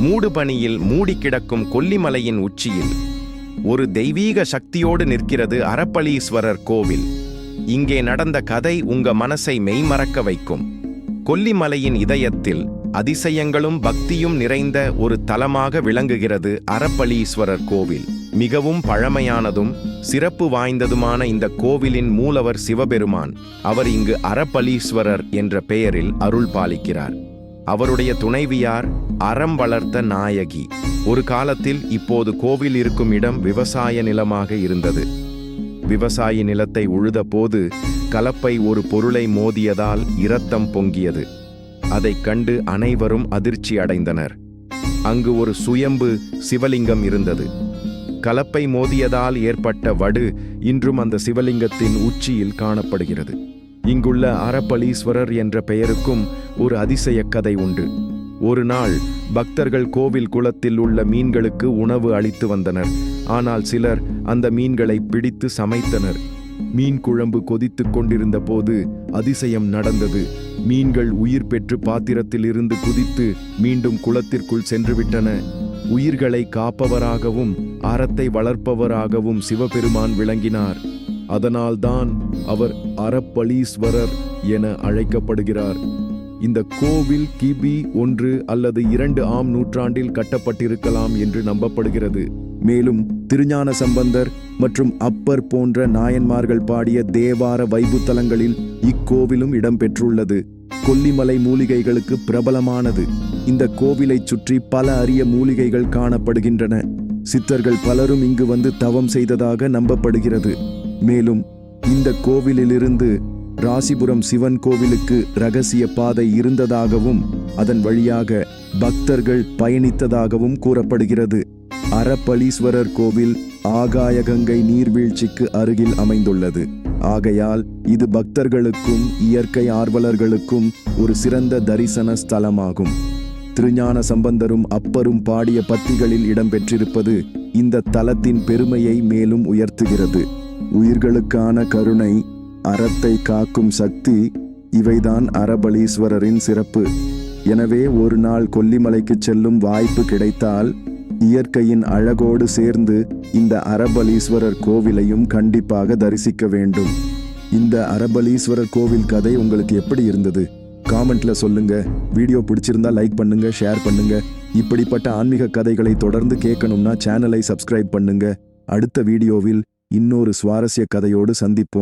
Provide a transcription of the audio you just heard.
மூடுபனியில் மூடி கிடக்கும் கொல்லிமலையின் உச்சியில். ஒரு தெய்வீக சக்தியோடு நிற்கிறது அறப்பளீஸ்வரர் கோவில். இங்கே நடந்த கதை உங்க மனசை மெய்மறக்க வைக்கும். கொல்லிமலையின் இதயத்தில் அதிசயங்களும் பக்தியும் நிறைந்த ஒரு தலமாக விளங்குகிறது அறப்பளீஸ்வரர் கோவில். மிகவும் பழமையானதும் சிறப்பு வாய்ந்ததுமான இந்த கோவிலின் மூலவர் சிவபெருமான். அவர் இங்கு அறப்பளீஸ்வரர் என்ற பெயரில் அருள் பாலிக்கிறார். அவருடைய துணைவியார் அறம் வளர்த்த நாயகி. ஒரு காலத்தில் இப்போது கோவில் இருக்கும் இடம் விவசாய நிலமாக இருந்தது. விவசாய நிலத்தை உழுத போது கலப்பை ஒரு பொருளை மோதியதால் இரத்தம் பொங்கியது. அதைக் கண்டு அனைவரும் அதிர்ச்சி அடைந்தனர். அங்கு ஒரு சுயம்பு சிவலிங்கம் இருந்தது. கலப்பை மோதியதால் ஏற்பட்ட வடு இன்றும் அந்த சிவலிங்கத்தின் உச்சியில் காணப்படுகிறது. இங்குள்ள அறப்பளீஸ்வரர் என்ற பெயருக்கும் ஒரு அதிசய கதை உண்டு. ஒரு நாள் பக்தர்கள் கோவில் குளத்தில் உள்ள மீன்களுக்கு உணவு அளித்து வந்தனர். ஆனால் சிலர் அந்த மீன்களை பிடித்து சமைத்தனர். மீன் குழம்பு கொதித்துக் கொண்டிருந்த போது அதிசயம் நடந்தது. மீன்கள் உயிர் பெற்று பாத்திரத்தில் இருந்து குதித்து மீண்டும் குளத்திற்குள் சென்றுவிட்டன. உயிர்களை காப்பவராகவும் அறத்தை வளர்ப்பவராகவும் சிவபெருமான் விளங்கினார். அதனால்தான் அவர் அறப்பளீஸ்வரர் என அழைக்கப்படுகிறார். இந்த கோவில் கிபி ஒன்று அல்லது இரண்டு ஆம் நூற்றாண்டில் கட்டப்பட்டிருக்கலாம் என்று நம்பப்படுகிறது. மேலும் திருஞான சம்பந்தர் மற்றும் அப்பர் போன்ற நாயன்மார்கள் பாடிய தேவார வைபுத்தலங்களில் இக்கோவிலும் இடம்பெற்றுள்ளது. கொல்லிமலை மூலிகைகளுக்கு பிரபலமானது. இந்த கோவிலைச் சுற்றி பல அரிய மூலிகைகள் காணப்படுகின்றன. சித்தர்கள் பலரும் இங்கு வந்து தவம் செய்ததாக நம்பப்படுகிறது. மேலும் இந்த கோவிலிலிருந்து ராசிபுரம் சிவன் கோவிலுக்கு ரகசிய பாதை இருந்ததாகவும் அதன் வழியாக பக்தர்கள் பயணித்ததாகவும் கூறப்படுகிறது. அறப்பளீஸ்வரர் கோவில் ஆகாயகங்கை நீர்வீழ்ச்சிக்கு அருகில் அமைந்துள்ளது. ஆகையால் இது பக்தர்களுக்கும் இயற்கை ஆர்வலர்களுக்கும் ஒரு சிறந்த தரிசன ஸ்தலமாகும். திருஞான சம்பந்தரும் அப்பரும் பாடிய பத்திகளில் இடம்பெற்றிருப்பது இந்த தலத்தின் பெருமையை மேலும் உயர்த்துகிறது. உயிர்களுக்கான கருணை அறத்தை காக்கும் சக்தி இவைதான் அரபலீஸ்வரரின் சிறப்பு. எனவே ஒரு நாள் கொல்லிமலைக்கு செல்லும் வாய்ப்பு கிடைத்தால் இயற்கையின் அழகோடு சேர்ந்து இந்த அரபலீஸ்வரர் கோவிலையும் கண்டிப்பாக தரிசிக்க வேண்டும். இந்த அரபலீஸ்வரர் கோவில் கதை உங்களுக்கு எப்படி இருந்தது? காமெண்ட்ல சொல்லுங்க. வீடியோ பிடிச்சிருந்தா லைக் பண்ணுங்க ஷேர் பண்ணுங்க. இப்படிப்பட்ட ஆன்மீக கதைகளை தொடர்ந்து கேட்கணும்னா சேனலை சப்ஸ்கிரைப் பண்ணுங்க. அடுத்த வீடியோவில் இன்னொரு சுவாரஸ்ய கதையோடு சந்திப்போம்.